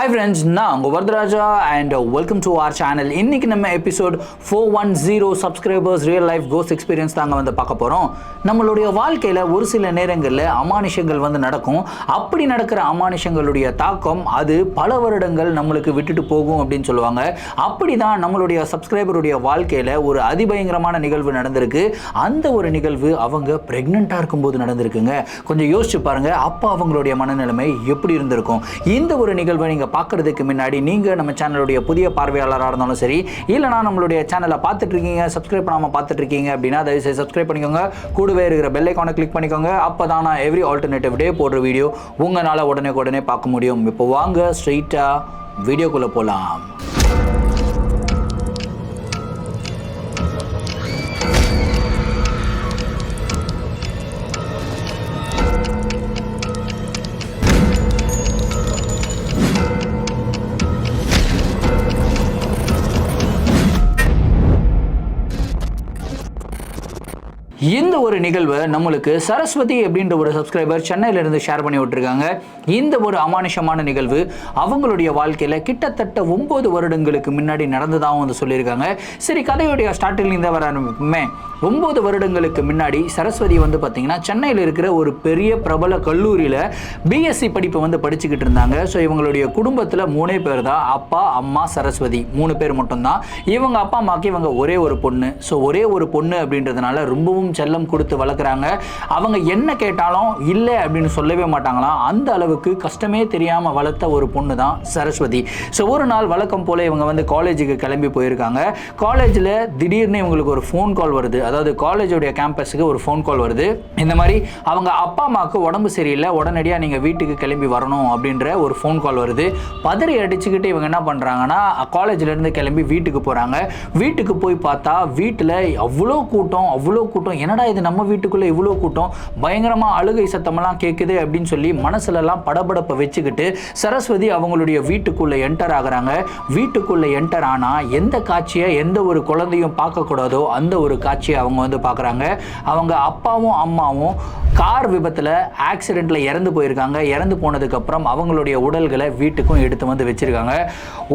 Hi friends நான் உங்கள் Varadaraja and welcome to our channel இன்னைக்கு நம்ம episode four one zero subscribers real life கோஸ் experience தாங்க வந்து பார்க்க போகிறோம் நம்மளுடைய வாழ்க்கையில் ஒரு சில நேரங்களில் அமானுஷங்கள் வந்து நடக்கும். அப்படி நடக்கிற அமானுஷங்களுடைய தாக்கம் அது பல வருடங்கள் நம்மளுக்கு விட்டுட்டு போகும் அப்படின்னு சொல்லுவாங்க. அப்படி தான் நம்மளுடைய சப்ஸ்கிரைபருடைய வாழ்க்கையில் ஒரு அதிபயங்கரமான நிகழ்வு நடந்திருக்கு. அந்த ஒரு நிகழ்வு அவங்க ப்ரெக்னெண்ட்டாக இருக்கும்போது நடந்திருக்குங்க. கொஞ்சம் யோசிச்சு பாருங்கள் அப்போ அவங்களுடைய மனநிலைமை எப்படி இருந்திருக்கும்? இந்த ஒரு நிகழ்வை நீங்கள் பார்க்கறதுக்கு முன்னாடி நீங்கள் நம்ம சேனலுடைய புதிய பார்வையாளராக இருந்தாலும் சரி இல்லைனா நம்மளுடைய சேனலை பார்த்துட்ருக்கீங்க சப்ஸ்கிரைப் பண்ணாமல் பார்த்துட்ருக்கீங்க அப்படின்னா தயவுசெய்து சப்ஸ்கிரைப் பண்ணிக்கோங்க. கூடவே இருக்கிற பெல் ஐக்கானை கிளிக் பண்ணிக்கோங்க. அப்போ தான் நான் எவ்ரி ஆல்டர்னேட்டிவ் டே போடுற வீடியோ உங்களால் உடனே உடனே பார்க்க முடியும். இப்போ வாங்க ஸ்ட்ரெயிட்டாக வீடியோக்குள்ளே போகலாம் இந்த ஒரு நிகழ்வை நம்மளுக்கு சரஸ்வதி அப்படின்ற ஒரு சப்ஸ்கிரைபர் சென்னையிலிருந்து ஷேர் பண்ணி விட்டுருக்காங்க. இந்த ஒரு அமானுஷமான நிகழ்வு அவங்களுடைய வாழ்க்கையில் கிட்டத்தட்ட ஒம்பது வருடங்களுக்கு முன்னாடி நடந்ததாகவும் வந்து சொல்லியிருக்காங்க. சரி கதையுடைய ஸ்டார்டிங் இந்த வர ஆரம்பிக்குமே ஒம்பது வருடங்களுக்கு முன்னாடி சரஸ்வதி வந்து பார்த்தீங்கன்னா சென்னையில் இருக்கிற ஒரு பெரிய பிரபல கல்லூரியில் பிஎஸ்சி படிப்பை வந்து படிச்சுக்கிட்டு இருந்தாங்க. ஸோ இவங்களுடைய குடும்பத்தில் மூணே பேர் தான் அப்பா அம்மா சரஸ்வதி. மூணு பேர் மட்டும்தான். இவங்க அப்பா அம்மாவுக்கு இவங்க ஒரே ஒரு பொண்ணு. ஸோ ஒரே ஒரு பொண்ணு அப்படின்றதுனால ரொம்பவும் செல்லம் கொடுத்து வளர்க்குறாங்க. அவங்க என்ன கேட்டாலும் இல்லை அப்படின்னு சொல்லவே மாட்டாங்களாம். அந்த அளவுக்கு கஷ்டமே தெரியாமல் வளர்த்த ஒரு பொண்ணு தான் சரஸ்வதி. ஸோ ஒரு நாள் வழக்கம் போல் இவங்க வந்து காலேஜுக்கு கிளம்பி போயிருக்காங்க. காலேஜில் திடீர்னு இவங்களுக்கு ஒரு ஃபோன் கால் வருது. அதாவது காலேஜுடைய கேம்பஸுக்கு ஒரு ஃபோன் கால் வருது. இந்த மாதிரி அவங்க அப்பா அம்மாவுக்கு உடம்பு சரியில்லை. உடனடியாக நீங்கள் வீட்டுக்கு கிளம்பி வரணும் அப்படின்ற ஒரு ஃபோன் கால் வருது. பதறி அடிச்சுக்கிட்டு இவங்க என்ன பண்ணுறாங்கன்னா காலேஜ்லேருந்து கிளம்பி வீட்டுக்கு போகிறாங்க வீட்டுக்கு போய் பார்த்தா வீட்டில் அவ்வளோ கூட்டம் அவ்வளோ கூட்டம். என்னடா இது நம்ம வீட்டுக்குள்ளே இவ்வளோ கூட்டம்? பயங்கரமாக அழுகை சத்தமெல்லாம் கேட்குது அப்படின்னு சொல்லி மனசுலலாம் படபடப்பை வச்சுக்கிட்டு சரஸ்வதி அவங்களுடைய வீட்டுக்குள்ளே என்டர் ஆகுறாங்க. வீட்டுக்குள்ளே என்டர் ஆனால் எந்த காட்சியை எந்த ஒரு குழந்தையும் பார்க்கக்கூடாதோ அந்த ஒரு காட்சியை அவங்க வந்து பார்க்குறாங்க. அவங்க அப்பாவும் அம்மாவும் கார் விபத்தில் ஆக்சிடெண்ட்டில் இறந்து போயிருக்காங்க. இறந்து போனதுக்கப்புறம் அவங்களுடைய உடல்களை வீட்டுக்கும் எடுத்து வந்து வச்சுருக்காங்க.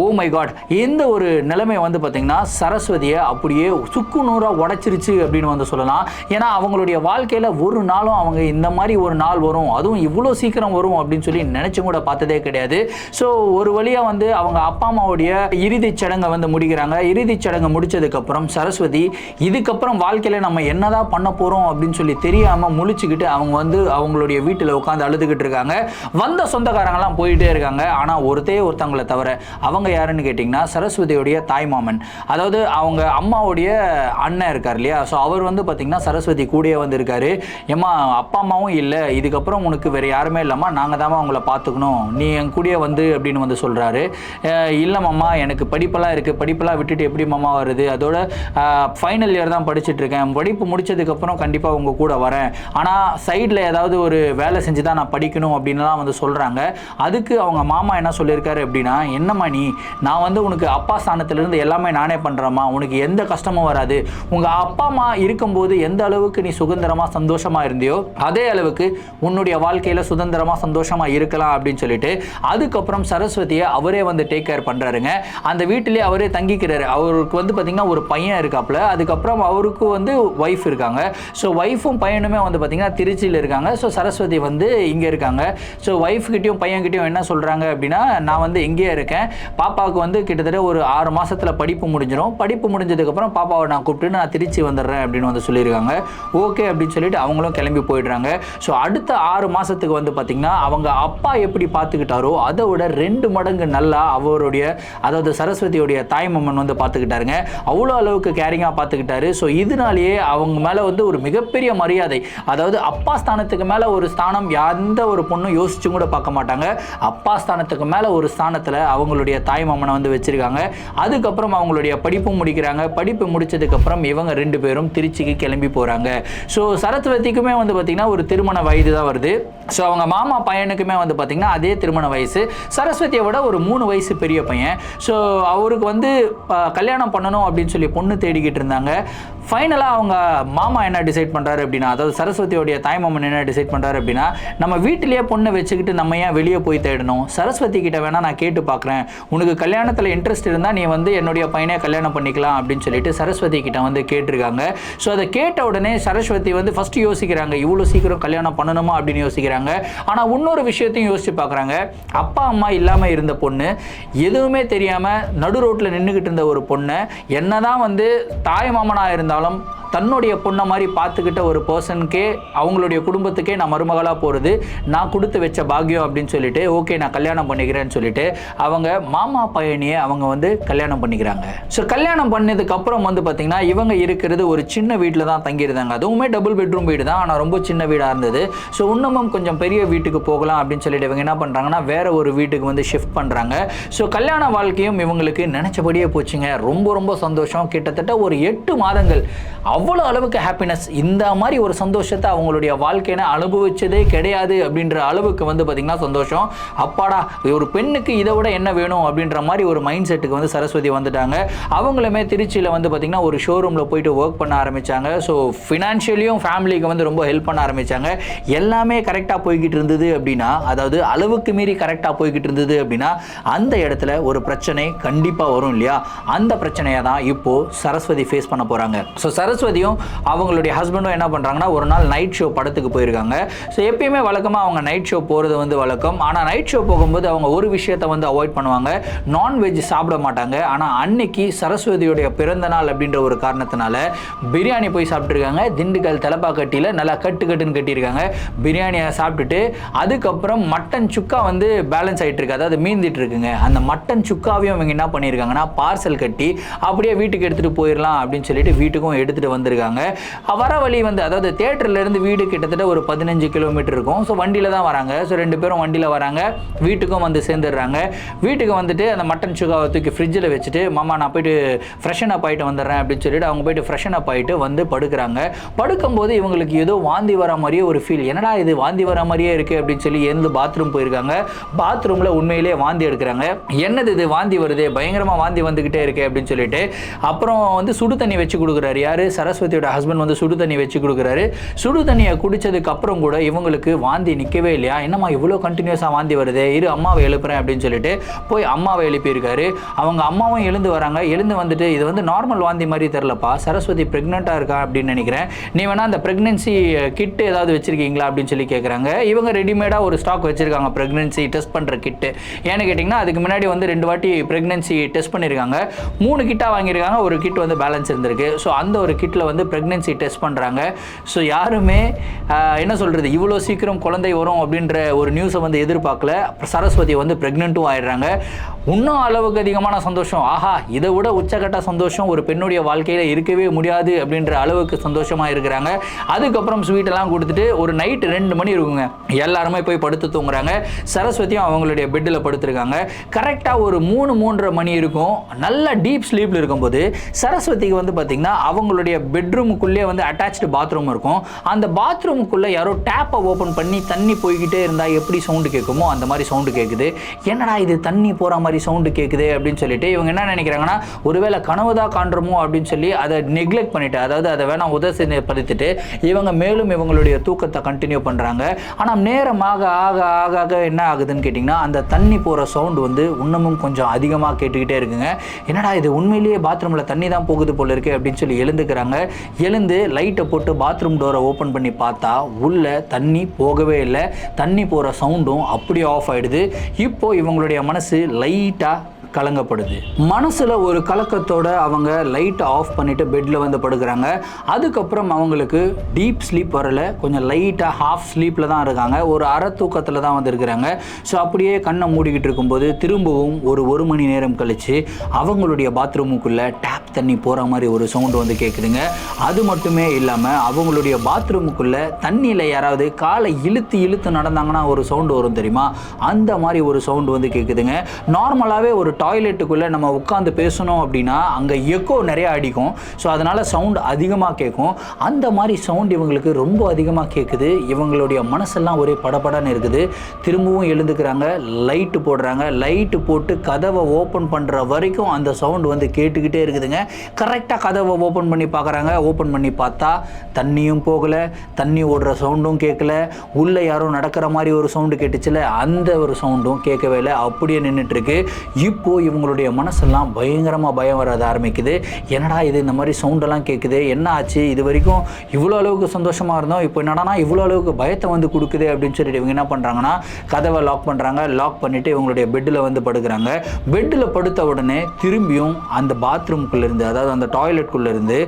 ஓ oh மை காட் இந்த ஒரு நிலைமை வந்து பார்த்திங்கன்னா சரஸ்வதியை அப்படியே சுக்கு நூறாக உடச்சிருச்சு அப்படின்னு வந்து சொல்லலாம். ஏன்னா அவங்களுடைய வாழ்க்கையில் ஒரு நாளும் அவங்க இந்த மாதிரி ஒரு நாள் வரும். அதுவும் இவ்வளோ சீக்கிரம் வரும் அப்படின்னு சொல்லி நினச்சும் கூட பார்த்ததே கிடையாது. ஸோ ஒரு வழியாக வந்து அவங்க அப்பா அம்மாவுடைய இறுதிச் சடங்கை வந்து முடிக்கிறாங்க. இறுதிச் சடங்கு முடித்ததுக்கப்புறம் சரஸ்வதி இதுக்கப்புறம் வாழ்க்கையில் நம்ம என்னதான் பண்ண போகிறோம் அப்படின்னு சொல்லி தெரியாமல் முழிச்சுக்கிட்டு அவங்க வந்து அவங்களுடைய வீட்டில் உட்காந்து அழுதுகிட்டு இருக்காங்க. வந்த சொந்தக்காரங்களாம் போயிட்டே இருக்காங்க. ஆனால் ஒருத்தே ஒருத்தவங்களை தவிர அவங்க யாருன்னு கேட்டிங்கன்னா சரஸ்வதியுடைய தாய்மாமன் அதாவது அவங்க அம்மாவுடைய அண்ணன் இருக்கார் இல்லையா? ஸோ அவர் வந்து பார்த்திங்கன்னா சரஸ்வதி கூடயே வந்திருக்காரு. ஏமா ஏம்மா அப்பா அம்மாவும் இல்லை. இதுக்கப்புறம் உனக்கு வேறு யாருமே இல்லைம்மா. நாங்கள் தான் அவங்கள பார்த்துக்கணும். நீ என் கூடயே வந்து அப்படின்னு வந்து சொல்கிறாரு இல்லை மாமா எனக்கு படிப்பெல்லாம் இருக்குது படிப்பெல்லாம் விட்டுட்டு எப்படி மாமா வருது? அதோட ஃபைனல் இயர் தான் படிச்சுட்டு இருக்கேன். படிப்பு முடிச்சதுக்கப்புறம் கண்டிப்பாக உங்கள் கூட வரேன். ஆனால் சைடில் ஏதாவது ஒரு வேலை செஞ்சு தான் நான் படிக்கணும் அப்படின்லாம் வந்து சொல்கிறாங்க அதுக்கு அவங்க மாமா என்ன சொல்லியிருக்காரு அப்படின்னா என்னம்மா நீ? நான் வந்து உனக்கு அப்பா ஸ்தானத்துலேருந்து எல்லாமே நானே பண்ணுறேம்மா உனக்கு எந்த கஷ்டமும் வராது. உங்கள் அப்பா அம்மா இருக்கும்போது எந்த அளவுக்கு நீ சுதந்திரமாக சந்தோஷமாக இருந்தியோ அதே அளவுக்கு உன்னுடைய வாழ்க்கையில் சுதந்திரமாக சந்தோஷமாக இருக்கலாம் அப்படின்னு சொல்லிட்டு அதுக்கப்புறம் சரஸ்வதியை அவரே வந்து டேக் கேர் பண்ணுறாருங்க அந்த வீட்டிலே அவரே தங்கிக்கிறாரு. அவருக்கு வந்து பார்த்திங்கன்னா ஒரு பையன் இருக்காப்புல. அதுக்கப்புறம் அவருக்கு வந்து ஒய்ஃப் இருக்காங்க. ஸோ ஒய்ஃபும் பையனுமே வந்து பார்த்திங்கன்னா திருச்சியில் இருக்காங்க. ஸோ சரஸ்வதி வந்து இங்கே இருக்காங்க. ஸோ ஒய்ஃப்கிட்டையும் பையன்கிட்டையும் என்ன சொல்கிறாங்க அப்படின்னா நான் வந்து இங்கேயே இருக்கேன். பாப்பாவுக்கு வந்து கிட்டத்தட்ட ஒரு ஆறு மாதத்தில் படிப்பு முடிஞ்சிடும் படிப்பு முடிஞ்சதுக்கப்புறம் பாப்பாவை நான் கூப்பிட்டு நான் திருச்சி வந்துடுறேன் அப்படின்னு வந்து சொல்லியிருக்காங்க. ஓகே அப்படின்னு சொல்லிட்டு அவங்களும் கிளம்பி போயிடுறாங்க. ஸோ அடுத்த ஆறு மாதத்துக்கு வந்து பார்த்திங்கன்னா அவங்க அப்பா எப்படி பார்த்துக்கிட்டாரோ அதை விட ரெண்டு மடங்கு நல்லா அவருடைய அதாவது சரஸ்வதியுடைய தாய்மம்மன் வந்து பார்த்துக்கிட்டாருங்க அவ்வளோ அளவுக்கு கேரிங்காக பார்த்துக்கிட்டாரு ஸோ இதனாலேயே அவங்க மேலே வந்து ஒரு மிகப்பெரிய மரியாதை அதாவது அப்பா ஸ்தானத்துக்கு மேலே ஒரு ஸ்தானம் எந்த ஒரு பொண்ணும் யோசிச்சும் கூட பார்க்க மாட்டாங்க. அப்பா ஸ்தானத்துக்கு மேலே ஒரு ஸ்தானத்தில் அவங்களுடைய தாய் மாமனை வந்து வச்சுருக்காங்க. அதுக்கப்புறம் அவங்களுடைய படிப்பும் முடிக்கிறாங்க. படிப்பு முடிச்சதுக்கப்புறம் இவங்க ரெண்டு பேரும் திருச்சிக்கு கிளம்பி போகிறாங்க ஸோ சரஸ்வதிக்குமே வந்து பார்த்திங்கன்னா ஒரு திருமண வயது தான் வருது. ஸோ அவங்க மாமா பையனுக்குமே வந்து பார்த்திங்கன்னா அதே திருமண வயசு. சரஸ்வதியை விட ஒரு மூணு வயசு பெரிய பையன். ஸோ அவருக்கு வந்து ப- கல்யாணம் பண்ணணும் அப்படின்னு சொல்லி பொண்ணு தேடிக்கிட்டு இருந்தாங்க. ஃபைனலாக அவங்க மாமா என்ன டிசைட் பண்ணுறாரு அப்படின்னா அதாவது சரஸ்வதியோடைய தாய்மாமன் என்ன டிசைட் பண்ணுறாரு அப்படின்னா நம்ம வீட்டிலேயே பொண்ணை வச்சுக்கிட்டு நம்ம ஏன் வெளியே போய் தேடணும்? சரஸ்வதி கிட்ட வேணால் நான் கேட்டு பார்க்குறேன். உனக்கு கல்யாணத்தில் இன்ட்ரெஸ்ட் இருந்தால் நீ வந்து என்னுடைய பையனை கல்யாணம் பண்ணிக்கலாம் அப்படின்னு சொல்லிட்டு சரஸ்வதி கிட்ட வந்து கேட்டிருக்காங்க. ஸோ அதை கேட்ட உடனே சரஸ்வதி வந்து ஃபஸ்ட்டு யோசிக்கிறாங்க இவ்வளோ சீக்கிரம் கல்யாணம் பண்ணணுமா அப்படின்னு யோசிக்கிறாங்க. ஆனால் இன்னொரு விஷயத்தையும் யோசிச்சு பார்க்குறாங்க. அப்பா அம்மா இல்லாமல் இருந்த பொண்ணு எதுவுமே தெரியாமல் நடு ரோட்டில் நின்றுக்கிட்டு இருந்த ஒரு பொண்ணை என்னதான் வந்து தாய் மாமனாக இருந்தாலும் ധാരാളം தன்னுடைய பொண்ணை மாதிரி பார்த்துக்கிட்ட ஒரு பர்சனுக்கே அவங்களுடைய குடும்பத்துக்கே நான் மருமகளாக போகிறது நான் கொடுத்து வச்ச பாக்கியம் அப்படின்னு சொல்லிட்டு ஓகே நான் கல்யாணம் பண்ணிக்கிறேன்னு சொல்லிட்டு அவங்க மாமா பையனியை அவங்க வந்து கல்யாணம் பண்ணிக்கிறாங்க. ஸோ கல்யாணம் பண்ணதுக்கு அப்புறம் வந்து பார்த்தீங்கன்னா இவங்க இருக்கிறது ஒரு சின்ன வீட்டில் தான் தங்கியிருந்தாங்க. அதுவுமே டபுள் பெட்ரூம் வீடு தான் ஆனால் ரொம்ப சின்ன வீடாக இருந்தது. ஸோ இன்னமும் கொஞ்சம் பெரிய வீட்டுக்கு போகலாம் அப்படின்னு சொல்லிட்டு இவங்க என்ன பண்ணுறாங்கன்னா வேற ஒரு வீட்டுக்கு வந்து ஷிஃப்ட் பண்ணுறாங்க ஸோ கல்யாண வாழ்க்கையும் இவங்களுக்கு நினச்சபடியே போச்சுங்க. ரொம்ப ரொம்ப சந்தோஷம். கிட்டத்தட்ட ஒரு எட்டு மாதங்கள். அவ்வளோ அளவுக்கு ஹாப்பினஸ் இந்த மாதிரி ஒரு சந்தோஷத்தை அவங்களுடைய வாழ்க்கையில அனுபவிச்சதே கிடையாது அப்படின்ற அளவுக்கு வந்து பார்த்திங்கன்னா சந்தோஷம். அப்பாடா ஒரு பெண்ணுக்கு இதை விட என்ன வேணும் அப்படின்ற மாதிரி ஒரு மைண்ட் செட்டுக்கு வந்து சரஸ்வதி வந்துட்டாங்க. அவங்களுமே திருச்சியில் வந்து பார்த்திங்கன்னா ஒரு ஷோரூமில் போயிட்டு ஒர்க் பண்ண ஆரம்பித்தாங்க ஸோ ஃபினான்ஷியலியும் ஃபேமிலிக்கு வந்து ரொம்ப ஹெல்ப் பண்ண ஆரம்பித்தாங்க எல்லாமே கரெக்டாக போய்கிட்டு இருந்தது அப்படின்னா அதாவது அளவுக்கு மீறி கரெக்டாக போய்கிட்டு இருந்தது அப்படின்னா அந்த இடத்துல ஒரு பிரச்சனை கண்டிப்பாக வரும் இல்லையா? அந்த பிரச்சனையை தான் இப்போது சரஸ்வதி ஃபேஸ் பண்ண போகிறாங்க ஸோ சரஸ்வதி சரஸ்வதியும் அவங்களுடைய ஹஸ்பண்டும் என்ன பண்ணுறாங்கன்னா ஒரு நாள் நைட் ஷோ படத்துக்கு போயிருக்காங்க. ஸோ எப்பயுமே வழக்கமாக அவங்க நைட் ஷோ போகிறது வந்து வழக்கம். ஆனால் நைட் ஷோ போகும்போது அவங்க ஒரு விஷயத்தை வந்து அவாய்ட் பண்ணுவாங்க. நான்வெஜ் சாப்பிட மாட்டாங்க. ஆனால் அன்னைக்கு சரஸ்வதியுடைய பிறந்த நாள் அப்படின்ற ஒரு காரணத்தினால பிரியாணி போய் சாப்பிட்ருக்காங்க திண்டுக்கல் தலப்பாக்கட்டியில் நல்லா கட்டு கட்டுன்னு கட்டியிருக்காங்க. பிரியாணியை சாப்பிட்டுட்டு அதுக்கப்புறம் மட்டன் சுக்கா வந்து பேலன்ஸ் ஆகிட்டு இருக்கு அதாவது மீந்துட்டு இருக்குங்க அந்த மட்டன் சுக்காவையும் அவங்க என்ன பண்ணியிருக்காங்கன்னா பார்சல் கட்டி அப்படியே வீட்டுக்கு எடுத்துகிட்டு போயிடலாம் அப்படின்னு சொல்லிட்டு வீட்டுக்கும் எடுத்துகிட்டு வந்திருக்காங்க. வர வழி வந்து அதாவது தேட்டர்லேருந்து வீடு கிட்டத்தட்ட ஒரு பதினஞ்சு கிலோமீட்டர் இருக்கும். ஸோ வண்டியில் தான் வராங்க. ஸோ ரெண்டு பேரும் வண்டியில் வராங்க. வீட்டுக்கும் வந்து சேர்ந்துடுறாங்க. வீட்டுக்கு வந்துட்டு அந்த மட்டன் சுகாவை தூக்கி ஃப்ரிட்ஜில் வச்சுட்டு மாமா நான் போயிட்டு ஃப்ரெஷன் அப் ஆகிட்டு வந்துடுறேன் அப்படின்னு சொல்லிட்டு அவங்க போயிட்டு ஃப்ரெஷன் அப் ஆகிட்டு வந்து படுக்கிறாங்க. படுக்கும்போது இவங்களுக்கு ஏதோ வாந்தி வர மாதிரியே ஒரு ஃபீல் என்னடா இது? வாந்தி வர மாதிரியே இருக்குது அப்படின்னு சொல்லி எழுந்து பாத்ரூம் போயிருக்காங்க. பாத்ரூமில் உண்மையிலேயே வாந்தி எடுக்கிறாங்க. என்னது இது? வாந்தி வருது? பயங்கரமாக வாந்தி வந்துக்கிட்டே இருக்கு அப்படின்னு சொல்லிட்டு அப்புறம் வந்து சுடு தண்ணி வச்சு கொடுக்குறாரு யார்? சரஸ்வதியோட ஹஸ்பண்ட் வந்து சுடு தண்ணி வச்சு கொடுக்குறாரு. சுடு தண்ணியை குடித்ததுக்கு அப்புறம் கூட இவங்களுக்கு வாந்தி நிற்கவே இல்லையா? என்னம்மா இவ்வளோ கண்டினியூஸாக வாந்தி வருது? இரு அம்மாவை எழுப்புறேன் அப்படின்னு சொல்லிட்டு போய் அம்மாவை எழுப்பியிருக்காரு. அவங்க அம்மாவும் எழுந்து வராங்க. எழுந்து வந்துட்டு இது வந்து நார்மல் வாந்தி மாதிரி தெரிலப்பா சரஸ்வதி ப்ரெக்னெண்ட்டாக இருக்கா அப்படின்னு நினைக்கிறேன். நீ வேணால் அந்த ப்ரெக்னென்சி கிட்டு ஏதாவது வச்சுருக்கீங்களா அப்படின்னு சொல்லி கேட்குறாங்க இவங்க ரெடிமேடாக ஒரு ஸ்டாக் வச்சுருக்காங்க ப்ரெக்னென்சி டெஸ்ட் பண்ணுற கிட்டு ஏன்னு கேட்டிங்கன்னா அதுக்கு முன்னாடி வந்து ரெண்டு வாட்டி ப்ரெக்னென்சி டெஸ்ட் பண்ணியிருக்காங்க. மூணு கிட்டாக வாங்கியிருக்காங்க. ஒரு கிட் வந்து பேலன்ஸ் இருந்திருக்கு. ஸோ அந்த ஒரு கிட் கிட்டில் வந்து ப்ரெக்னென்சி டெஸ்ட் பண்ணுறாங்க ஸோ யாருமே என்ன சொல்கிறது இவ்வளோ சீக்கிரம் குழந்தை வரும் அப்படின்ற ஒரு நியூஸை வந்து எதிர்பார்க்கல. சரஸ்வதி வந்து ப்ரெக்னென்ட்டும் ஆயிடுறாங்க. இன்னும் அளவுக்கு அதிகமான சந்தோஷம். ஆஹா இதை விட உச்சகட்ட சந்தோஷம் ஒரு பெண்ணுடைய வாழ்க்கையில் இருக்கவே முடியாது அப்படின்ற அளவுக்கு சந்தோஷமாக இருக்கிறாங்க. அதுக்கப்புறம் ஸ்வீட்டெல்லாம் கொடுத்துட்டு ஒரு நைட்டு ரெண்டு மணி இருக்குங்க. எல்லாருமே போய் படுத்து தூங்குறாங்க. சரஸ்வதியும் அவங்களுடைய பெட்டில் படுத்துருக்காங்க. கரெக்டாக ஒரு மூணு மூன்றரை மணி இருக்கும். நல்ல டீப் ஸ்லீப்பில் இருக்கும்போது சரஸ்வதிக்கு வந்து பார்த்திங்கன்னா அவங்களுடைய பெட்ரூமுக்குள்ளேயே வந்து அட்டாச்சு பாத்ரூம் இருக்கும். அந்த பாத்ரூமுக்குள்ளே யாரோ டேப்பை ஓப்பன் பண்ணி தண்ணி போய்கிட்டே இருந்தால் எப்படி சவுண்டு கேட்குமோ அந்த மாதிரி சவுண்டு கேட்குது. என்னடா இது தண்ணி போகிற மாதிரி சவுண்டு கேட்குது அப்படின்னு சொல்லிட்டு இவங்க என்ன நினைக்கிறாங்கன்னா ஒருவேளை கனவு தான் காண்றோமோ அப்படின்னு சொல்லி அதை நெக்லெக்ட் பண்ணிட்டு அதாவது அதை வேணாம் உதசப்படுத்திட்டு இவங்க மேலும் இவங்களுடைய தூக்கத்தை கண்டினியூ பண்ணுறாங்க ஆனால் நேரமாக ஆக ஆக ஆக என்ன ஆகுதுன்னு கேட்டிங்கன்னா அந்த தண்ணி போகிற சவுண்டு வந்து இன்னமும் கொஞ்சம் அதிகமாக கேட்டுக்கிட்டே இருக்குங்க. என்னடா இது உண்மையிலேயே பாத்ரூமில் தண்ணி தான் போகுது போல இருக்கு அப்படின்னு சொல்லி எழுந்துக்கிறாங்க. எழுந்து லைட்டை போட்டு பாத்ரூம் டோரை ஓப்பன் பண்ணி பார்த்தா உள்ள தண்ணி போகவே இல்லை. தண்ணி போகிற சவுண்டும் அப்படியே ஆஃப் ஆயிடுது. இப்போ இவங்களுடைய மனசு லைட்டாக கலங்கப்படுது. மனசில் ஒரு கலக்கத்தோட அவங்க லைட்டை ஆஃப் பண்ணிட்டு பெட்டில் வந்து படுக்கிறாங்க. அதுக்கப்புறம் அவங்களுக்கு டீப் ஸ்லீப் வரல. கொஞ்சம் லைட்டாக ஹாஃப் ஸ்லீப்பில் தான் இருக்காங்க. ஒரு அற தூக்கத்தில் தான் வந்து இருக்கிறாங்க. ஸோ அப்படியே கண்ணை மூடிக்கிட்டு இருக்கும்போது திரும்பவும் ஒரு ஒரு மணி நேரம் கழித்து அவங்களுடைய பாத்ரூமுக்குள்ளே டேப் தண்ணி போகிற மாதிரி ஒரு சவுண்டு வந்து கேட்குதுங்க அது மட்டுமே இல்லாமல் அவங்களுடைய பாத்ரூமுக்குள்ளே தண்ணியில் யாராவது காலை இழுத்து இழுத்து நடந்தாங்கன்னா ஒரு சவுண்டு வரும் தெரியுமா? அந்த மாதிரி ஒரு சவுண்டு வந்து கேட்குதுங்க நார்மலாகவே ஒரு டாய்லெட்டுக்குள்ளே நம்ம உட்காந்து பேசணும் அப்படின்னா அங்கே எக்கோ நிறையா அடிக்கும். ஸோ அதனால் சவுண்ட் அதிகமாக கேட்கும் அந்த மாதிரி சவுண்ட் இவங்களுக்கு ரொம்ப அதிகமாக கேட்குது இவங்களுடைய மனசெல்லாம் ஒரே படபடன்னு இருக்குது. திரும்பவும் எழுந்துக்கிறாங்க லைட்டு போடுறாங்க. லைட்டு போட்டு கதவை ஓப்பன் பண்ணுற வரைக்கும் அந்த சவுண்ட் வந்து கேட்டுக்கிட்டே இருக்குதுங்க. கரெக்டாக கதவை ஓப்பன் பண்ணி பார்க்குறாங்க ஓப்பன் பண்ணி பார்த்தா தண்ணியும் போகலை. தண்ணி ஓடுற சவுண்டும் கேட்கல உள்ளே யாரும் நடக்கிற மாதிரி ஒரு சவுண்டு கேட்டுச்சுல அந்த ஒரு சவுண்டும் கேட்கவே இல்லை. அப்படியே நின்றுட்டுருக்கு இப்போது இப்போ இவங்களுடைய மனசெல்லாம் பயங்கரமாக பயம் வராத ஆரம்பிக்குது. என்னடா இது இந்த மாதிரி சவுண்டெல்லாம் கேட்குது என்ன ஆச்சு? இது வரைக்கும் இவ்வளோ அளவுக்கு சந்தோஷமாக இருந்தோம். இப்போ என்னடானா இவ்வளோ அளவுக்கு பயத்தை வந்து கொடுக்குது அப்படின்னு சொல்லிட்டு இவங்க என்ன பண்ணுறாங்கன்னா கதவை லாக் பண்ணுறாங்க லாக் பண்ணிவிட்டு இவங்களுடைய பெட்டில் வந்து படுக்கிறாங்க. பெட்டில் படுத்த உடனே திரும்பியும் அந்த பாத்ரூம்குள்ளேருந்து அதாவது அந்த டாய்லெட்குள்ளேருந்து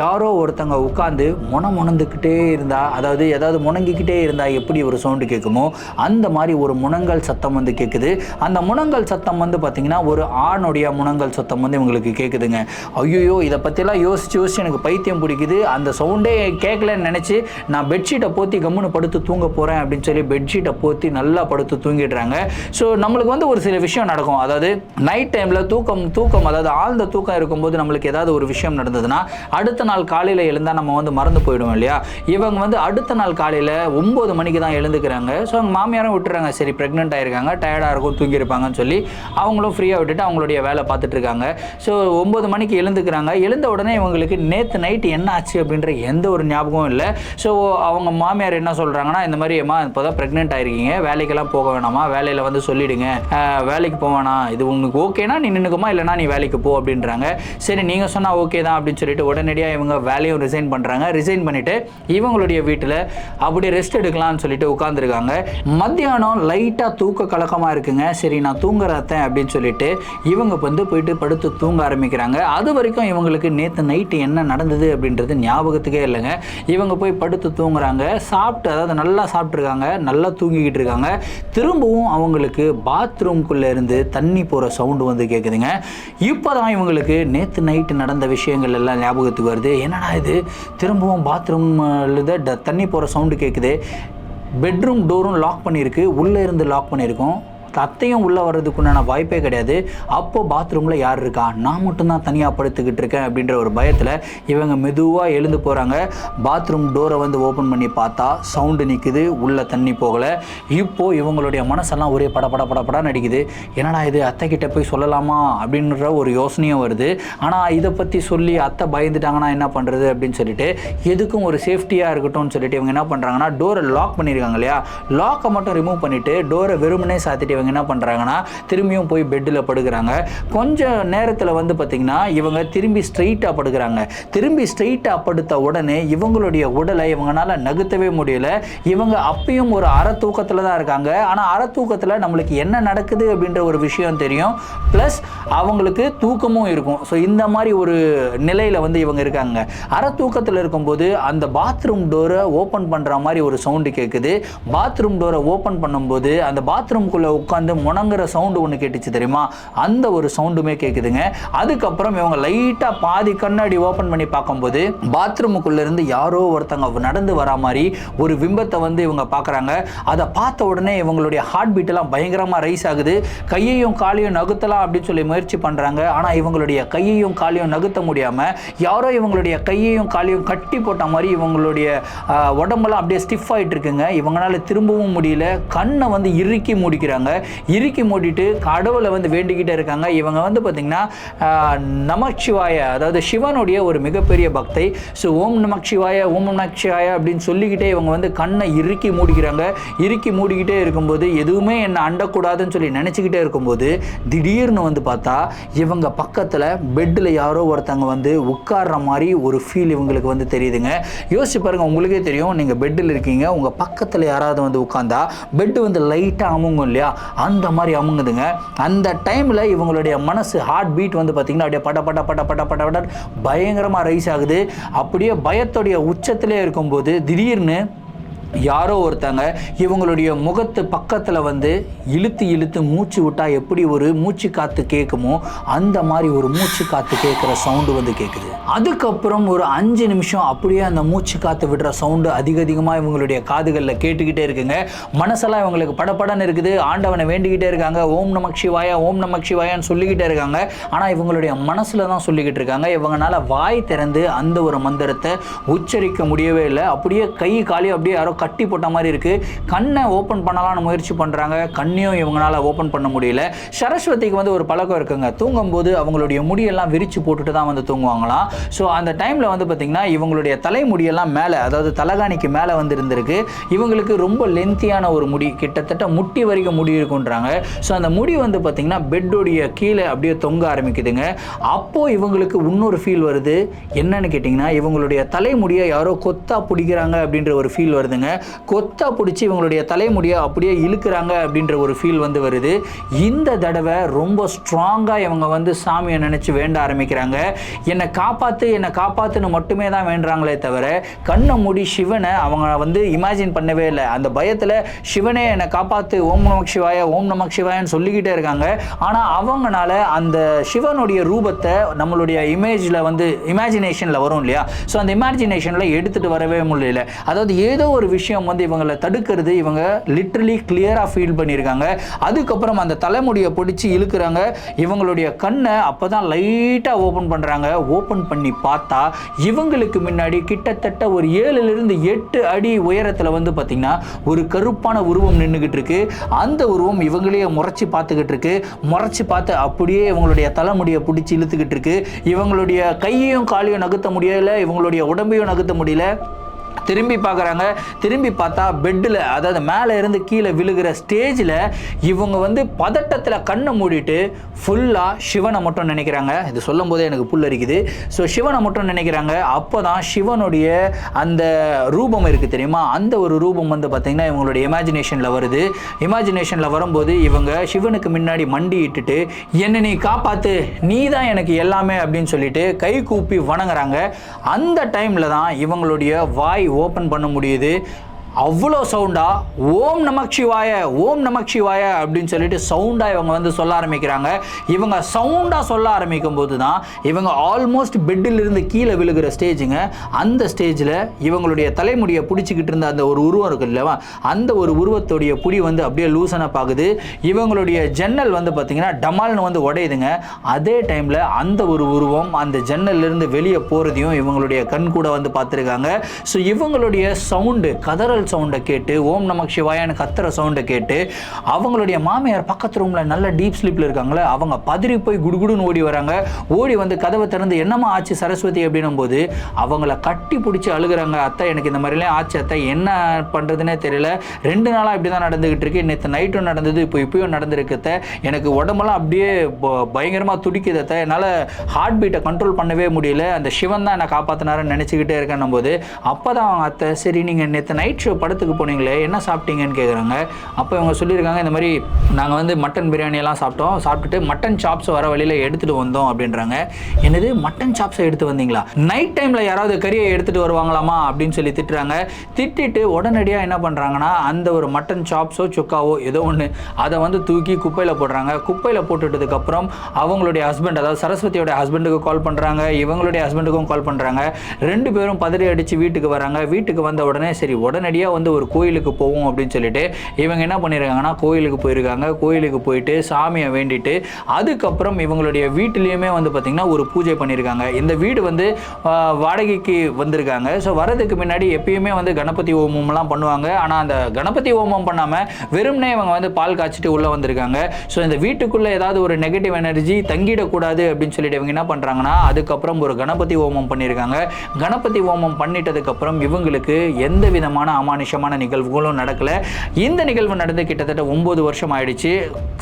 யாரோ ஒருத்தங்க உட்காந்து முன முணந்துக்கிட்டே இருந்தா அதாவது ஏதாவது முணங்கிக்கிட்டே இருந்தால் எப்படி ஒரு சவுண்டு கேட்குமோ அந்த மாதிரி ஒரு முனங்கல் சத்தம் வந்து கேட்குது அந்த முனங்கல் சத்தம் வந்து பார்த்திங்கன்னா ஒரு ஆணுடைய முனங்கல் சத்தம் வந்து இவங்களுக்கு கேட்குதுங்க ஐயோ இதை பற்றிலாம் யோசிச்சு யோசிச்சு எனக்கு பைத்தியம் பிடிக்குது. அந்த சவுண்டே கேட்கலன்னு நினச்சி நான் பெட்ஷீட்டை போத்தி கம்முன்னு படுத்து தூங்க போகிறேன் அப்படின்னு சொல்லி பெட்ஷீட்டை போத்தி நல்லா படுத்து தூங்கிடுறாங்க. ஸோ நம்மளுக்கு வந்து ஒரு சில விஷயம் நடக்கும். அதாவது நைட் டைமில் தூக்கம் தூக்கம் அதாவது ஆழ்ந்த தூக்கம் இருக்கும்போது நம்மளுக்கு ஏதாவது ஒரு விஷயம் நடந்ததுன்னா அடுத்த நாள் காலையில் எழுந்தால் நம்ம வந்து மறந்து போயிடுவோம் இல்லையா? இவங்க வந்து அடுத்த நாள் காலையில் ஒம்பது மணிக்கு தான் எழுந்துக்கிறாங்க. ஸோ அவங்க மாமியாரும் விட்டுறாங்க. சரி ப்ரெக்னென்ட் ஆயிருக்காங்க டயர்டாக இருக்கும் தூங்கியிருப்பாங்கன்னு சொல்லி அவங்களும் ஃப்ரீ ஃப்ரீயாக விட்டுட்டு அவங்களுடைய வேலை பார்த்துட்டு இருக்காங்க ஸோ ஒம்பது மணிக்கு எழுந்துக்கிறாங்க. எழுந்த உடனே இவங்களுக்கு நேற்று நைட் என்ன ஆச்சு அப்படின்ற எந்த ஒரு ஞாபகமும் இல்லை. ஸோ அவங்க மாமியார் என்ன சொல்கிறாங்கன்னா இந்த மாதிரி அம்மா இப்போ தான் ப்ரெக்னென்ட் ஆயிருக்கீங்க. வேலைக்கெல்லாம் போக வேணாமா? வேலையில் வந்து சொல்லிவிடுங்க வேலைக்கு போவேணா இது உங்களுக்கு ஓகேனா நீ நின்றுக்குமா இல்லைனா நீ வேலைக்கு போ அப்படின்றாங்க. சரி நீங்கள் சொன்னால் ஓகே தான் அப்படின்னு சொல்லிட்டு உடனடியாக இவங்க வேலையும் ரிசைன் பண்ணுறாங்க ரிசைன் பண்ணிவிட்டு இவங்களுடைய வீட்டில் அப்படியே ரெஸ்ட் எடுக்கலாம்னு சொல்லிட்டு உட்காந்துருக்காங்க மத்தியானம் லைட்டாக தூக்க கலக்கமாக இருக்குங்க. சரி நான் தூங்குறத்தேன் அப்படின்னு சொல்லிட்டு இவங்க வந்து போயிட்டு படுத்து தூங்க ஆரம்பிக்கிறாங்க. அது வரைக்கும் இவங்களுக்கு நேற்று நைட்டு என்ன நடந்தது அப்படின்றது ஞாபகத்துக்கே இல்லைங்க. இவங்க போய் படுத்து தூங்குறாங்க. சாப்பிட்டு அதாவது நல்லா சாப்பிட்ருக்காங்க நல்லா தூங்கிக்கிட்டு இருக்காங்க. திரும்பவும் அவங்களுக்கு பாத்ரூம்குள்ளே இருந்து தண்ணி போகிற சவுண்டு வந்து கேட்குதுங்க இப்போ தான் இவங்களுக்கு நேற்று நைட்டு நடந்த விஷயங்கள் எல்லாம் ஞாபகத்துக்கு வருது. என்னடா இது? திரும்பவும் பாத்ரூமில் தண்ணி போகிற சவுண்டு கேட்குது பெட்ரூம் டோரும் லாக் பண்ணியிருக்கு உள்ளே இருந்து லாக் பண்ணியிருக்கோம் அத்தையும் உள்ளே வர்றதுக்குண்டான வாய்ப்பே கிடையாது. அப்போ பாத்ரூமில் யார் இருக்கா? நான் மட்டும்தான் தனியாக படுத்துக்கிட்டு இருக்கேன் அப்படின்ற ஒரு பயத்தில் இவங்க மெதுவாக எழுந்து போகிறாங்க பாத்ரூம் டோரை வந்து ஓப்பன் பண்ணி பார்த்தா சவுண்டு நிற்குது உள்ளே தண்ணி போகலை. இப்போது இவங்களுடைய மனசெல்லாம் ஒரே பட பட பட படம் நடிக்குது என்னடா இது அத்தை கிட்டே போய் சொல்லலாமா? அப்படின்ற ஒரு யோசனையும் வருது. ஆனால் இதை பற்றி சொல்லி அத்தை பயந்துட்டாங்கன்னா என்ன பண்ணுறது அப்படின்னு சொல்லிட்டு எதுக்கும் ஒரு சேஃப்டியாக இருக்கட்டும்னு சொல்லிட்டு இவங்க என்ன பண்ணுறாங்கன்னா டோரை லாக் பண்ணியிருக்காங்க இல்லையா? லாக்கை மட்டும் ரிமூவ் பண்ணிவிட்டு டோரை வெறுமனே சாத்திட்டு இவங்க என்ன பண்ணுறாங்கன்னா திரும்பியும் போய் பெட்டில் படுக்கிறாங்க. கொஞ்சம் நேரத்தில் வந்து பார்த்திங்கன்னா இவங்க திரும்பி ஸ்ட்ரெயிட்டாக படுக்கிறாங்க. திரும்பி ஸ்ட்ரெயிட்டாக படுத்த உடனே இவங்களுடைய உடலை இவங்களால நகர்த்தவே முடியல. இவங்க அப்பயும் ஒரு அற தூக்கத்தில் தான் இருக்காங்க. ஆனால் அற தூக்கத்தில் நம்மளுக்கு என்ன நடக்குது அப்படின்ற ஒரு விஷயம் தெரியும். ப்ளஸ் அவங்களுக்கு தூக்கமும் இருக்கும். ஸோ இந்த மாதிரி ஒரு நிலையில் வந்து இவங்க இருக்காங்க. அற தூக்கத்தில் இருக்கும்போது அந்த பாத்ரூம் டோரை ஓப்பன் பண்ணுற மாதிரி ஒரு சவுண்டு கேட்குது பாத்ரூம் டோரை ஓப்பன் பண்ணும்போது அந்த பாத்ரூம்குள்ளே உட்காந்து முணங்குற சவுண்டு ஒன்று கேட்டுச்சு தெரியுமா? அந்த ஒரு சவுண்டுமே கேட்குதுங்க அதுக்கப்புறம் இவங்க லைட்டாக பாதி கண்ணாடி ஓப்பன் பண்ணி பார்க்கும்போது பாத்ரூமுக்குள்ளேருந்து யாரோ ஒருத்தங்க நடந்து வரா மாதிரி ஒரு பிம்பத்தை வந்து இவங்க பார்க்குறாங்க. அதை பார்த்த உடனே இவங்களுடைய ஹார்ட் பீட் எல்லாம் பயங்கரமாக ரைஸ் ஆகுது. கையையும் காலையும் நகுத்தலாம் அப்படின்னு சொல்லி முயற்சி பண்ணுறாங்க ஆனால் இவங்களுடைய கையையும் காலையும் நகுத்த முடியாமல் யாரோ இவங்களுடைய கையையும் காலையும் கட்டி போட்ட மாதிரி இவங்களுடைய உடம்பெல்லாம் அப்படியே ஸ்டிஃப் ஆகிட்டு இருக்குங்க. இவங்களால திரும்பவும் முடியல. கண்ணை வந்து இறுக்கி மூடிக்கிறாங்க. இறுக்கி மூடிட்டு கடவுளை வந்து வேண்டிக்கிட்டே இருக்காங்க. இவங்க வந்து பார்த்திங்கன்னா நமச்சிவாய அதாவது சிவனுடைய ஒரு மிகப்பெரிய பக்தை. ஸோ ஓம் நமச்சிவாய ஓம் நமச்சிவாய அப்படின்னு சொல்லிக்கிட்டே இவங்க வந்து கண்ணை இறுக்கி மூடிக்கிறாங்க. இறுக்கி மூடிக்கிட்டே இருக்கும்போது எதுவுமே என்னை அண்டக்கூடாதுன்னு சொல்லி நினச்சிக்கிட்டே இருக்கும்போது திடீர்னு வந்து பார்த்தா இவங்க பக்கத்தில் பெட்டில் யாரோ ஒருத்தங்க வந்து உட்கார்ற மாதிரி ஒரு ஃபீல் இவங்களுக்கு வந்து தெரியுதுங்க. யோசிச்சு பாருங்கள் உங்களுக்கே தெரியும். நீங்கள் பெட்டில் இருக்கீங்க உங்கள் பக்கத்தில் யாராவது வந்து உட்காந்தா பெட்டு வந்து லைட்டாக அமுங்கும் இல்லையா? அந்த மாதிரி அமுங்குதுங்க. அந்த டைமில் இவங்களுடைய மனசு ஹார்ட் பீட் வந்து பார்த்திங்கன்னா அப்படியே பட பட பட பட பட பட பயங்கரமாக ரைஸ் ஆகுது. அப்படியே பயத்துடைய உச்சத்திலே இருக்கும்போது திடீர்னு யாரோ ஒருத்தங்க இவங்களுடைய முகத்து பக்கத்தில் வந்து இழுத்து இழுத்து மூச்சு விட்டால் எப்படி ஒரு மூச்சு காற்று கேட்குமோ அந்த மாதிரி ஒரு மூச்சு காற்று கேட்குற சவுண்டு வந்து கேட்குது அதுக்கப்புறம் ஒரு அஞ்சு நிமிஷம் அப்படியே அந்த மூச்சு காற்று விடுற சவுண்டு அதிக அதிகமாக இவங்களுடைய காதுகளில் கேட்டுக்கிட்டே இருக்குங்க. மனசெல்லாம் இவங்களுக்கு படப்படன்னு இருக்குது. ஆண்டவனை வேண்டிக்கிட்டே இருக்காங்க. ஓம் நமக் சிவாயா ஓம் நமக் சிவாயான்னு சொல்லிக்கிட்டே இருக்காங்க. ஆனால் இவங்களுடைய மனசில் தான் சொல்லிக்கிட்டு இருக்காங்க. இவங்கனால வாய் திறந்து அந்த ஒரு மந்திரத்தை உச்சரிக்க முடியவே இல்லை. அப்படியே கை காலி அப்படியே யாரோ கட்டி போட்ட மாதிரி இருக்கு. கண்ணை ஓப்பன் பண்ணலாம்னு முயற்சி பண்ணுறாங்க கண்ணையும் இவங்களால ஓப்பன் பண்ண முடியல. சரஸ்வதிக்கு வந்து ஒரு பழக்கம் இருக்குங்க. தூங்கும்போது அவங்களுடைய முடியெல்லாம் விரிச்சு போட்டுட்டு தான் வந்து தூங்குவாங்களாம். ஸோ அந்த டைமில் வந்து பார்த்திங்கன்னா இவங்களுடைய தலைமுடியெல்லாம் மேலே அதாவது தலகாணிக்கு மேலே வந்து இருந்திருக்கு. இவங்களுக்கு ரொம்ப லென்த்தியான ஒரு முடி கிட்டத்தட்ட முட்டி வரைக்கும் முடி இருக்குன்றாங்க. ஸோ அந்த முடி வந்து பார்த்திங்கன்னா பெட்டோடைய கீழே அப்படியே தொங்க ஆரம்பிக்குதுங்க. அப்போது இவங்களுக்கு இன்னொரு ஃபீல் வருது. என்னன்னு கேட்டிங்கன்னா இவங்களுடைய தலைமுடியை யாரோ கொத்தா பிடிக்கிறாங்க அப்படின்ற ஒரு ஃபீல் வருதுங்க. கொத்தா பிடிச்சி இவங்களுடைய தலைமுடியை அப்படியே இழுக்கிறாங்க அப்படின்ற ஒரு ஃபீல் வந்து வருது. இந்த தடவை ரொம்ப ஸ்ட்ராங்காக இவங்க வந்து சாமியை நினச்சி வேண்ட ஆரம்பிக்கிறாங்க. என்னை காப்பாற்று என்னை காப்பாற்றுன்னு மட்டுமே தான் வேண்டுறாங்களே தவிர கண்ணை மூடி சிவனை அவங்க வந்து இமேஜின் பண்ணவே இல்லை. அந்த பயத்தில் சிவனே என்னை காப்பாற்று ஓம் நமக் சிவாய ஓம் நமக் சிவாயன்னு சொல்லிக்கிட்டே இருக்காங்க. ஆனால் அவங்கனால அந்த சிவனுடைய ரூபத்தை நம்மளுடைய இமேஜில் வந்து இமேஜினேஷனில் வரும் இல்லையா? ஸோ அந்த இமேஜினேஷனில் எடுத்துகிட்டு வரவே முடியல. அதாவது ஏதோ ஒரு விஷயம் விஷயம் வந்து இவங்களை தடுக்கிறது இவங்க லிட்ரலி கிளியராக ஃபீல் பண்ணியிருக்காங்க. அதுக்கப்புறம் அந்த தலைமுடியை பிடிச்சி இழுக்கிறாங்க. இவங்களுடைய கண்ணை அப்போ தான் லைட்டாக ஓப்பன் பண்ணுறாங்க ஓப்பன் பண்ணி பார்த்தா இவங்களுக்கு முன்னாடி கிட்டத்தட்ட ஒரு ஏழுலேருந்து எட்டு அடி உயரத்தில் வந்து பார்த்திங்கன்னா ஒரு கருப்பான உருவம் நின்றுக்கிட்டு இருக்கு. அந்த உருவம் இவங்களையே முறைச்சி பார்த்துக்கிட்டு இருக்கு. முறைச்சி பார்த்து அப்படியே இவங்களுடைய தலைமுடியை பிடிச்சி இழுத்துக்கிட்டு இருக்கு. இவங்களுடைய கையையும் காலையும் நகர்த்த முடியலை. இவங்களுடைய உடம்பையும் நகர்த்த முடியல. திரும்பி பார்க்குறாங்க. திரும்பி பார்த்தா பெட்டில் அதாவது மேலே இருந்து கீழே விழுகிற ஸ்டேஜில் இவங்க வந்து பதட்டத்தில் கண்ணை மூடிட்டு ஃபுல்லாக சிவனை மட்டும் நினைக்கிறாங்க. இது சொல்லும் போதே எனக்கு புல்லரிக்குது ஸோ சிவனை மட்டும் நினைக்கிறாங்க. அப்போ தான் சிவனுடைய அந்த ரூபம் இருக்குது தெரியுமா? அந்த ஒரு ரூபம் வந்து பார்த்திங்கன்னா இவங்களுடைய இமேஜினேஷனில் வருது. இமேஜினேஷனில் வரும்போது இவங்க சிவனுக்கு முன்னாடி மண்டி இட்டுட்டு என்னை நீ காப்பாற்று நீ தான் எனக்கு எல்லாமே அப்படின்னு சொல்லிட்டு கை கூப்பி வணங்குறாங்க. அந்த டைமில் தான் இவங்களுடைய வாய் ஓப்பன் பண்ண முடியுது. அவ்வளோ சவுண்டா ஓம் நமக் சிவாய ஓம் நமக் சிவாய அப்படின்னு சொல்லிட்டு சவுண்டாக இவங்க வந்து சொல்ல ஆரம்பிக்கிறாங்க. இவங்க சவுண்டாக சொல்ல ஆரம்பிக்கும் போது தான் இவங்க ஆல்மோஸ்ட் பெட்டில் இருந்து கீழே விழுகிற ஸ்டேஜுங்க அந்த ஸ்டேஜில் இவங்களுடைய தலைமுடியை பிடிச்சிக்கிட்டு இருந்த அந்த ஒரு உருவம் இருக்கு இல்லவா? அந்த ஒரு உருவத்துடைய புடி வந்து அப்படியே லூசனாக பார்க்குது இவங்களுடைய ஜன்னல் வந்து பார்த்திங்கன்னா டமால்னு வந்து உடையுதுங்க. அதே டைமில் அந்த ஒரு உருவம் அந்த ஜன்னல்லேருந்து வெளியே போகிறதையும் இவங்களுடைய கண் கூட வந்து பார்த்துருக்காங்க. ஸோ இவங்களுடைய சவுண்டு கதறல் குரல் சவுண்டை கேட்டு ஓம் நமக் சிவாயான்னு கத்துற சவுண்டை கேட்டு அவங்களுடைய மாமியார் பக்கத்து ரூமில் நல்ல டீப் ஸ்லீப்பில் இருக்காங்களே அவங்க பதறி போய் குடுகுடுன்னு ஓடி வராங்க. ஓடி வந்து கதவை திறந்து என்னம்மா ஆச்சு சரஸ்வதி? அப்படின்னும் போது அவங்கள கட்டி பிடிச்சி அழுகிறாங்க. அத்தை எனக்கு இந்த மாதிரிலாம் ஆச்சு அத்தை. என்ன பண்ணுறதுனே தெரியல. ரெண்டு நாளாக இப்படி தான் நடந்துக்கிட்டு இருக்கு நேற்று நைட்டும் நடந்தது இப்போ இப்பயும் நடந்திருக்கு எனக்கு உடம்பெல்லாம் அப்படியே பயங்கரமாக பயங்கரமா துடிக்குது அத்தை. என்னால் ஹார்ட் பீட்டை கண்ட்ரோல் பண்ணவே முடியல. அந்த சிவன் தான் என்னை காப்பாற்றினாருன்னு நினச்சிக்கிட்டே இருக்கேன் போது அப்போ தான் அவங்க அத்தை சரி நீங்கள் நேற்று நைட் ஷோ படத்துக்கு போனீங்களே என்ன சாப்பிட்டீங்கன்னு கேட்குறாங்க அப்போ இவங்க சொல்லியிருக்காங்க இந்த மாதிரி நாங்கள் வந்து மட்டன் பிரியாணியெல்லாம் சாப்பிட்டோம். சாப்பிட்டுட்டு மட்டன் சாப்ஸ் வர வழியில் எடுத்துகிட்டு வந்தோம் அப்படின்றாங்க. என்னது மட்டன் சாப்ஸை எடுத்து வந்தீங்களா? நைட் டைமில் யாராவது கறியை எடுத்துகிட்டு வருவாங்களாமா அப்படின்னு சொல்லி திட்டுறாங்க. திட்டிட்டு உடனடியாக என்ன பண்ணுறாங்கன்னா அந்த ஒரு மட்டன் சாப்ஸோ சுக்காவோ ஏதோ ஒன்று அதை வந்து தூக்கி குப்பையில் போடுறாங்க. குப்பையில் போட்டுட்டதுக்கப்புறம் அவங்களுடைய ஹஸ்பண்ட் அதாவது சரஸ்வதியோட ஹஸ்பண்டுக்கு கால் பண்ணுறாங்க இவங்களுடைய ஹஸ்பண்டுக்கும் கால் பண்ணுறாங்க ரெண்டு பேரும் பதறி அடித்து வீட்டுக்கு வராங்க. வீட்டுக்கு வந்த உடனே சரி உடனடியாக வந்து ஒரு கோயிலுக்கு போவோம் அப்படின்னு சொல்லிட்டு இவங்க என்ன பண்ணியிருக்காங்கன்னா கோயிலுக்கு போயிருக்காங்க. கோயிலுக்கு போயிட்டு சாமியை வேண்டிட்டு அதுக்கப்புறம் இவங்களுடைய வீட்டிலையுமே வந்து பார்த்திங்கன்னா ஒரு பூஜை பண்ணியிருக்காங்க இந்த வீடு வந்து வாடகைக்கு வந்திருக்காங்க. ஸோ வரதுக்கு முன்னாடி எப்பயுமே வந்து கணபதி ஹோமம்லாம் பண்ணுவாங்க. ஆனால் அந்த கணபதி ஹோமம் பண்ணாமல் வெறும்னே இவங்க வந்து பால் காய்ச்சிட்டு உள்ளே வந்திருக்காங்க. ஸோ இந்த வீட்டுக்குள்ளே ஏதாவது ஒரு நெகட்டிவ் எனர்ஜி தங்கிடக்கூடாது அப்படின்னு சொல்லிட்டு இவங்க என்ன பண்ணுறாங்கன்னா அதுக்கப்புறம் ஒரு கணபதி ஹோமம் பண்ணியிருக்காங்க கணபதி ஹோமம் பண்ணிட்டதுக்கப்புறம் இவங்களுக்கு எந்த விதமான அமானுஷமான நிகழ்வுகளும் நடக்கல. இந்த நிகழ்வு நடந்து கிட்டத்தட்ட ஒம்பது வருஷம் ஆயிடுச்சு.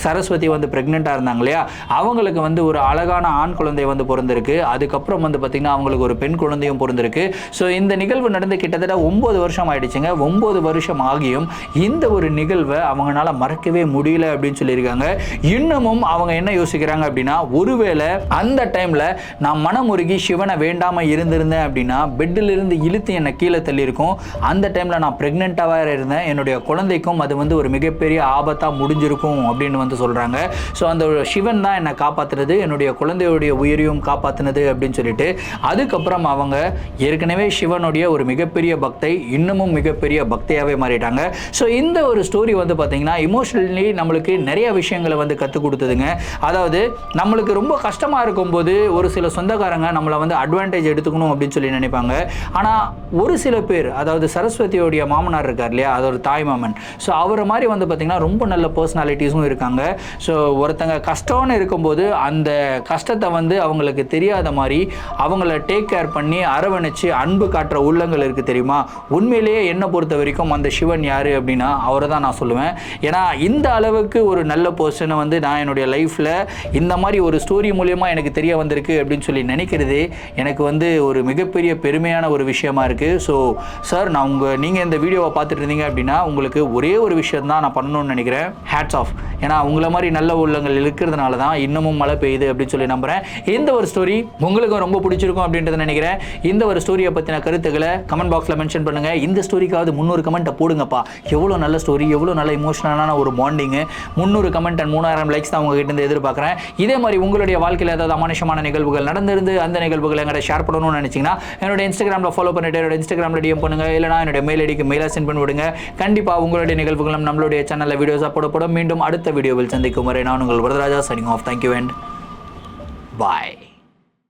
சரஸ்வதி வந்து ப்ரெக்னெண்ட்டாக இருந்தாங்க இல்லையா? அவங்களுக்கு வந்து ஒரு அழகான ஆண் குழந்தை வந்து பிறந்திருக்கு. அதுக்கப்புறம் வந்து பார்த்திங்கன்னா அவங்களுக்கு ஒரு பெண் குழந்தையும் பிறந்திருக்கு. ஸோ இந்த நிகழ்வு நடந்து கிட்டத்தட்ட ஒம்பது வருஷம் ஆயிடுச்சுங்க. ஒம்பது வருஷம் ஆகியும் இந்த ஒரு நிகழ்வை அவங்களால மறக்கவே முடியல அப்படின்னு சொல்லியிருக்காங்க. இன்னமும் அவங்க என்ன யோசிக்கிறாங்க அப்படின்னா ஒருவேளை அந்த டைமில் நான் மனமுருகி சிவனை வேண்டாமல் இருந்திருந்தேன் அப்படின்னா பெட்டில் இருந்து இழுத்து என்னை கீழே தள்ளியிருக்கும். அந்த டைமில் நான் ப்ரெக்னெண்ட்டாக வேறு இருந்தேன். என்னுடைய குழந்தைக்கும் அது வந்து ஒரு மிகப்பெரிய ஆபத்தாக முடிஞ்சிருக்கும் அப்படின்னு வந்து சொல்கிறாங்க ஸோ அந்த சிவன் தான் என்னை காப்பாற்றுனது என்னுடைய குழந்தையுடைய உயிரையும் காப்பாற்றினது அப்படின்னு சொல்லிட்டு அதுக்கப்புறம் அவங்க ஏற்கனவே சிவனுடைய ஒரு மிகப்பெரிய பக்தை இன்னமும் மிகப்பெரிய பக்தையாகவே மாறிட்டாங்க. ஸோ இந்த ஒரு ஸ்டோரி வந்து பார்த்திங்கன்னா இமோஷனலி நம்மளுக்கு நிறைய விஷயங்களை வந்து கற்றுக் கொடுத்ததுங்க. அதாவது நம்மளுக்கு ரொம்ப கஷ்டமாக இருக்கும்போது ஒரு சில சொந்தக்காரங்க நம்மளை வந்து அட்வான்டேஜ் எடுத்துக்கணும் அப்படின்னு சொல்லி நினைப்பாங்க. ஆனால் ஒரு சில பேர் அதாவது சரஸ்வதியோடைய மாமனார் இருக்கார் இல்லையா? அது ஒரு தாய் மாமன். ஸோ அவரை மாதிரி வந்து பார்த்திங்கன்னா ரொம்ப நல்ல பர்சனாலிட்டிஸும் இருக்காங்க. ஸோ ஒருத்தங்க கஷ்டம்னு இருக்கும்போது அந்த கஷ்டத்தை வந்து அவங்களுக்கு தெரியாத மாதிரி அவங்கள டேக் கேர் பண்ணி அரவணைச்சு அன்பு காட்டுற உள்ளங்கள் இருக்குது தெரியுமா? உண்மையிலேயே என்னை பொறுத்த வரைக்கும் அந்த சிவன் யார் அப்படின்னா அவரை தான் நான் சொல்லுவேன். ஏன்னா இந்த அளவுக்கு ஒரு நல்ல பர்சனை வந்து நான் என்னுடைய லைஃப்பில் இந்த மாதிரி ஒரு ஸ்டோரி மூலயமா எனக்கு தெரிய வந்திருக்கு அப்படின்னு சொல்லி நினைக்கிறது எனக்கு வந்து ஒரு மிகப்பெரிய பெருமையான ஒரு விஷயமா இருக்குது ஸோ சார் நான் உங்கள் நீங்கள் இந்த வீடியோவை பார்த்துட்டு இருந்தீங்க அப்படின்னா உங்களுக்கு ஒரே ஒரு விஷயம் தான் நான் பண்ணணும்னு நினைக்கிறேன். ஹேட்ஸ் ஆஃப் ஏன்னா உங்களை மாதிரி நல்ல உள்ளங்கள் இருக்கிறதுனால தான் இன்னமும் மழை பெய்யுது அப்படின்னு சொல்லி நம்புகிறேன் இந்த ஒரு ஸ்டோரி உங்களுக்கு ரொம்ப பிடிச்சிருக்கும் அப்படின்றத நினைக்கிறேன். இந்த ஒரு ஸ்டோரியை பற்றின கருத்துக்களை கமெண்ட் பாக்ஸில் மென்ஷன் பண்ணுங்கள் இந்த ஸ்டோரிக்காவது முந்நூறு கமெண்ட்டை போடுங்கப்பா. எவ்வளோ நல்ல ஸ்டோரி எவ்வளோ நல்ல இமோஷனலான ஒரு பாண்டிங்கு முந்நூறு கமெண்ட் அண்ட் மூணாயிரம் லைக்ஸ் தான் உங்ககிட்ட இருந்து எதிர்பார்க்குறேன். இதே மாதிரி உங்களுடைய வாழ்க்கையில் ஏதாவது அமானுஷமான நிகழ்வுகள் நடந்திருந்து அந்த நிகழ்வுகளை எங்கிட்ட ஷேர் பண்ணணும்னு நினச்சிங்கன்னா என்னோட இன்ஸ்டாகிராமில் ஃபாலோ பண்ணிட்டு என்னோட இன்ஸ்டாகிராமில் டிஎம் பண்ணுங்க. இல்லைனா என்னோட மெயில் ஐடிக்கு மெயிலாக சென்ட் பண்ணி விடுங்க. கண்டிப்பாக உங்களுடைய நிகழ்வுகளும் நம்மளுடைய சேனலில் வீடியோஸாக போடப்படும். மீண்டும் அடுத்த வீடியோவில் சந்திக்கும் வரை நான் உங்கள் Varadaraja signing off thank you and bye